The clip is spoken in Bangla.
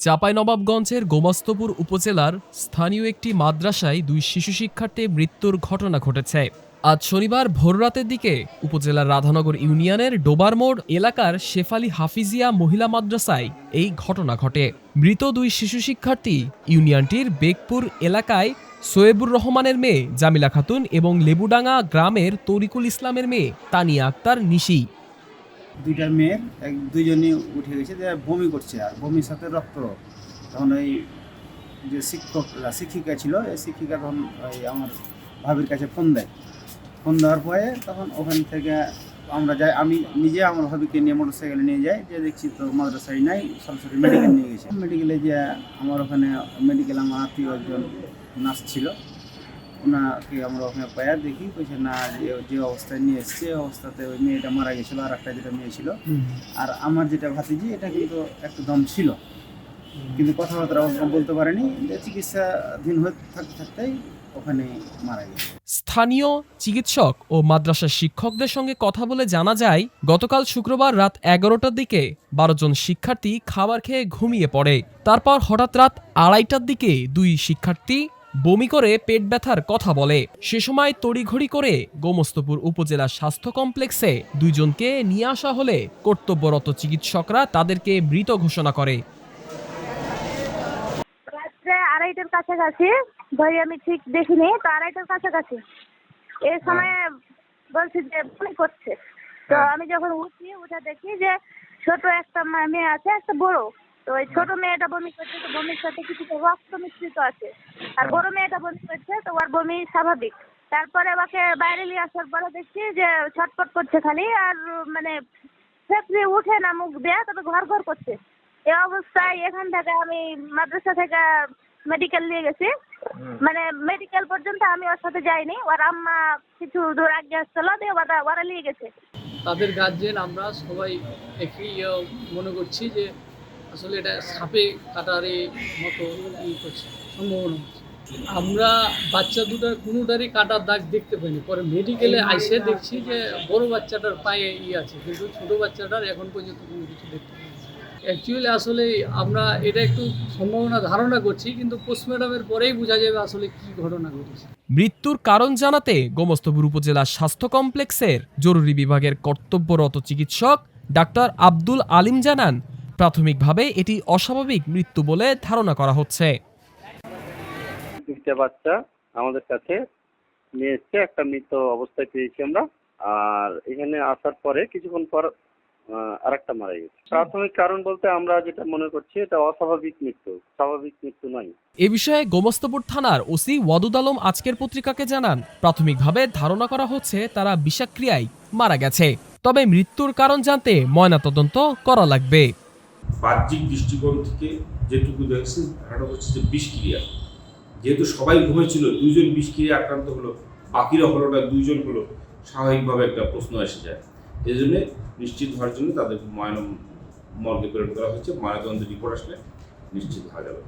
চাঁপাইনবাবগঞ্জের গোমস্তপুর উপজেলার স্থানীয় একটি মাদ্রাসায় দুই শিশু শিক্ষার্থী মৃত্যুর ঘটনা ঘটেছে। আজ শনিবার ভোররাতের দিকে উপজেলার রাধানগর ইউনিয়নের ডোবারমোড় এলাকার শেফালি হাফিজিয়া মহিলা মাদ্রাসায় এই ঘটনা ঘটে। মৃত দুই শিশু শিক্ষার্থী ইউনিয়নটির বেগপুর এলাকায় সোয়েবুর রহমানের মেয়ে জামিলা খাতুন এবং লেবুডাঙ্গা গ্রামের তরিকুল ইসলামের মেয়ে তানিয়া আক্তার নিশি। দুইটা মেয়ের এক দুইজনই উঠে গেছে, যে বমি করছে আর বমির সাথে রক্ত। তখন ওই যে শিক্ষক শিক্ষিকা ছিল, এই শিক্ষিকা তখন ওই আমার ভাবির কাছে ফোন দেয়। ফোন দেওয়ার পরে তখন ওখান থেকে আমরা যাই, আমি নিজে আমার ভাবিকে নিয়ে মোটর সাইকেলে নিয়ে যাই, যে দেখছি তো মাদ্রাসায় নাই, সরাসরি মেডিকেল নিয়ে গেছে। মেডিকেলে যে আমার ওখানে মেডিকেল আমার আত্মীয় একজন নার্স ছিল। ওনাকে আমরা ওখানে পায়া দেখি কইছে না যে যে অবস্থায় নিয়ে এসছে অবস্থাতে ওই মেয়েটা মারা গেছিল আর একটা যেটা মেয়ে ছিল। আর আমার যেটা ভাতিজি এটা কিন্তু একটু দম ছিল। কিন্তু কথাবার্তা বলতে পারেনি। চিকিৎসাধীন হয়ে থাকতে থাকতেই ওখানে মারা গেছে। স্থানীয় চিকিৎসক ও মাদ্রাসার শিক্ষকদের সঙ্গে কথা বলে জানা যায় গতকাল শুক্রবার রাত এগারোটার দিকে বারো জন শিক্ষার্থী খাবার খেয়ে ঘুমিয়ে পড়ে। তারপর হঠাৎ রাত আড়াইটার দিকে দুই শিক্ষার্থী বমি করে পেট ব্যথার কথা বলে। সে সময় তড়িঘড়ি করে গোমস্তপুর উপজেলা স্বাস্থ্য কমপ্লেক্সে দুইজনকে নিয়ে আসা হলে কর্তব্যরত চিকিৎসকরা তাদেরকে মৃত ঘোষণা করে। আড়াইটার কাছাকাছি ভাই আমি ঠিক দেখিনি তো আড়াইটার কাছাকাছি। এই সময় বলছি যে বমি করছে। তো আমি যখন উঠি উঠে দেখি যে ছোট একটা মেয়ে আছে একটা বড়। তো ওই ছোট মেয়েটা বমি করছে তো বমির সাথে কিছুটা রক্ত মিশ্রিত আছে। আর বড় মেয়েটা বমি করছে তো ওর বমি স্বাভাবিক। তারপরে ওকে বাইরে নিয়ে আসার পরে দেখছি যে ছটপট করছে খালি আর মানে ফেপড়ে উঠে না মুখ দিয়ে তবে ঘর ঘর করছে। এই অবস্থায় এখান থেকে আমি মাদ্রাসা থেকে মেডিকেল নিয়ে গেছি। মানে মেডিকেল পর্যন্ত আমি ওর সাথে যাইনি। ওর আম্মা কিছু দূর আগে আসছিল দিয়ে ওরা ওরা নিয়ে গেছে। তাদের গার্জেন আমরা সবাই একই মনে করছি যে আসলে এটা সাপে কাটারে মতো ই করছে, সম্ভাবনা আমরা বাচ্চা দুটার কোনোটারই কাটার দাগ দেখতে পাইনি। পরে মেডিকেলে আইসে দেখছি যে বড় বাচ্চাটার পায়ে ই আছে, কিন্তু ছোট বাচ্চাটার এখন পর্যন্ত কোনো কিছু দেখতে অ্যাকচুয়ালি আসলে আমরা এটা একটু সম্ভাবনা ধারণা করছি, কিন্তু পোস্টমর্টমের পরেই বোঝা যাবে আসলে কি ঘটনা ঘটেছে। মৃত্যুর কারণ জানাতে গোমস্তপুর উপজেলা স্বাস্থ্য কমপ্লেক্সের জরুরি বিভাগের কর্তব্যরত চিকিৎসক ডাক্তার আব্দুল আলিম জানান প্রাথমিকভাবে এটি অস্বাভাবিক মৃত্যু বলে ধারণা করা হচ্ছে। দুইটা বাচ্চা আমাদের কাছে নিয়ে এসছে একটা মৃত অবস্থায় পেয়েছি আমরা। আর এখানে আসার পরে কিছুক্ষণ পর আর একটা মারা গেছে। প্রাথমিক কারণ বলতে আমরা যেটা মনে করছি এটা অস্বাভাবিক মৃত্যু। স্বাভাবিক মৃত্যু নয়। এ বিষয়ে গোমস্তপুর থানার ওসি ওয়াদুদ আলম আজকের পত্রিকাকে জানান প্রাথমিকভাবে ধারণা করা হচ্ছে তারা বিষাক্রিয়ায় মারা গেছে। তবে মৃত্যুর কারণ জানতে ময়নাতদন্ত করা লাগবে। বাহ্যিক দৃষ্টিকোণ থেকে যেটুকু দেখছি ধারণা করছে যে বিষক্রিয়া যেহেতু সবাই ঘুমেছিল দুইজন বিষক্রিয়া আক্রান্ত হলো, বাকিরা হলো না, দুইজন হলো, স্বাভাবিকভাবে একটা প্রশ্ন এসে যায়। এই জন্যে নিশ্চিত হওয়ার জন্য তাদের ময়ন মর্গে প্রেরণ করা হয়েছে ময়নাতদন্ত রিপোর্ট আসলে নিশ্চিত হওয়া যাবে।